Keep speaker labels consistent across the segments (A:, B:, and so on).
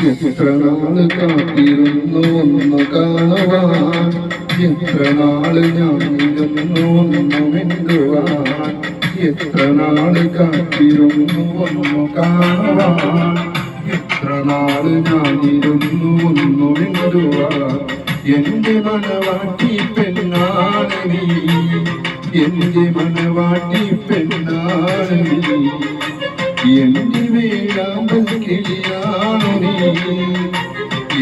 A: എത്ര നാൾ കാത്തിരുന്നു ഒന്ന് കാണുവാൻ? എത്ര നാൾ ഞാനിരുന്നു ഒന്ന് മിണ്ടുവാൻ എത്ര നാൾ കാത്തിരുന്നു ഒന്ന് കാണുവാൻ? എത്ര നാൾ ഞാനിരുന്നു ഒന്ന് മിണ്ടുവാൻ എന്റെ മനവാട്ടി പെണ്ണാണ് നീ. എന്റെ മനവാട്ടി എന്റെ വേഴാമ്പൽ കിളിയാണു നീ.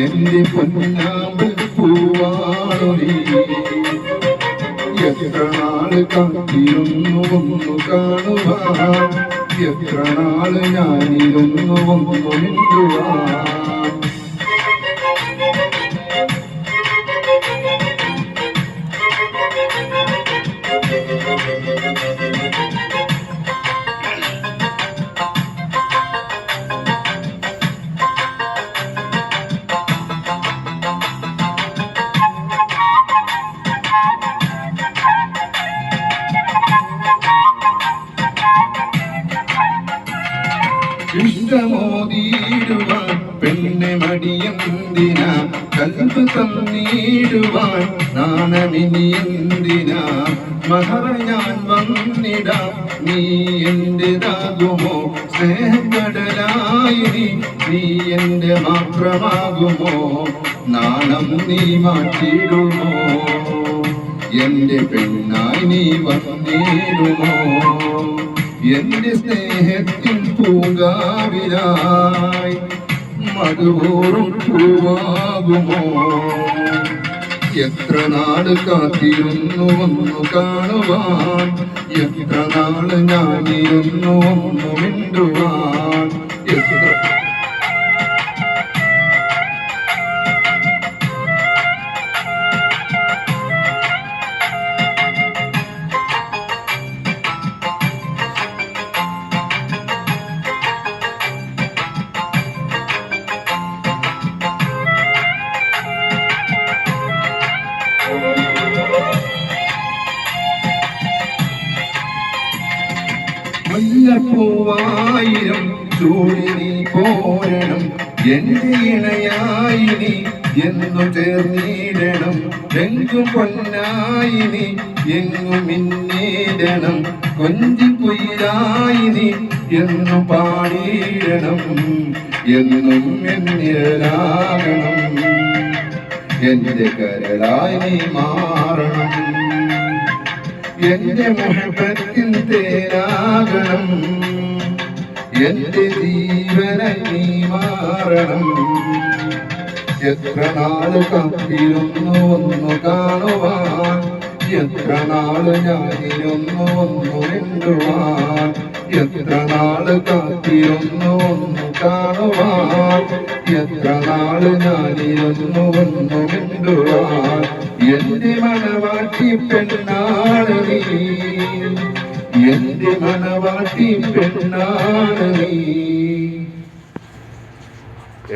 A: എന്റെ പൊന്നാമ്പൽ പൂവാണു നീ. എത്ര നാൾ കാത്തിരുന്നു ഒന്നു കാണുവാൻ എത്ര നാൾ ഞാനിരുന്നു ഒന്നു മിണ്ടുവാൻ ഇഷ്ടമോതിയിടുവാൻ പെണ്ണെ മടിയെന്തിന? കൽപ്പ് തന്നിടുവാൻ നാണമിനി എന്തിന? മഹറ ഞാൻ വന്നിടാം നീ എന്റേതാകുമോ സ്നേഹക്കടലായി നീ എന്റെ മാത്രമാകുമോ? നാണം നീ മാറ്റിയിടുമോ? എന്റെ പെണ്ണായി നീ വന്നിടുമോ? എന്റെ സ്നേഹത്തിൻ പൂങ്കാവിനായി മധുപൂറും പൂവാകുമോ എത്ര നാട് കാത്തിരുന്നു ഒന്നു കാണുവാൻ? എത്ര നാൾ ഞാനിരുന്നു ഒന്നു മിണ്ടുവാൻ? എത്ര മുല്ലപ്പൂവായിരം ചൂടിനി പോരണം. എന്റെ ഇണയായി നീ എന്നു ചേർന്നിടണം. എങ്കും പൊന്നായി നീ എങ്ങും മിന്നിടണം. കൊഞ്ചി നീ എന്നു പാടിയിടണം. എന്നും എന്നിലാകണം എന്റെ കരളായി നീ മാറണം. എന്റെ മുഹബത്തിൽ തേനാകണം എന്റെ ജീവനെ നീ മാറണം. എത്ര നാൾ കത്തിരുന്നു ഒന്ന് കാണുവാൻ? എത്ര നാൾ ഞാനിരുന്നു ഒന്ന് മിണ്ടുവാൻ? എത്ര നാൾ കാത്തിരുന്നു ഒന്ന് കാണുവാൻ? എത്ര നാൾ ഞാനിരുന്നു വന്നു കണ്ടുവാൻ എന്റെ മണവാട്ടി പെണ്ണാണ് നീ. എന്റെ മണവാട്ടി പെണ്ണാണ് നീ.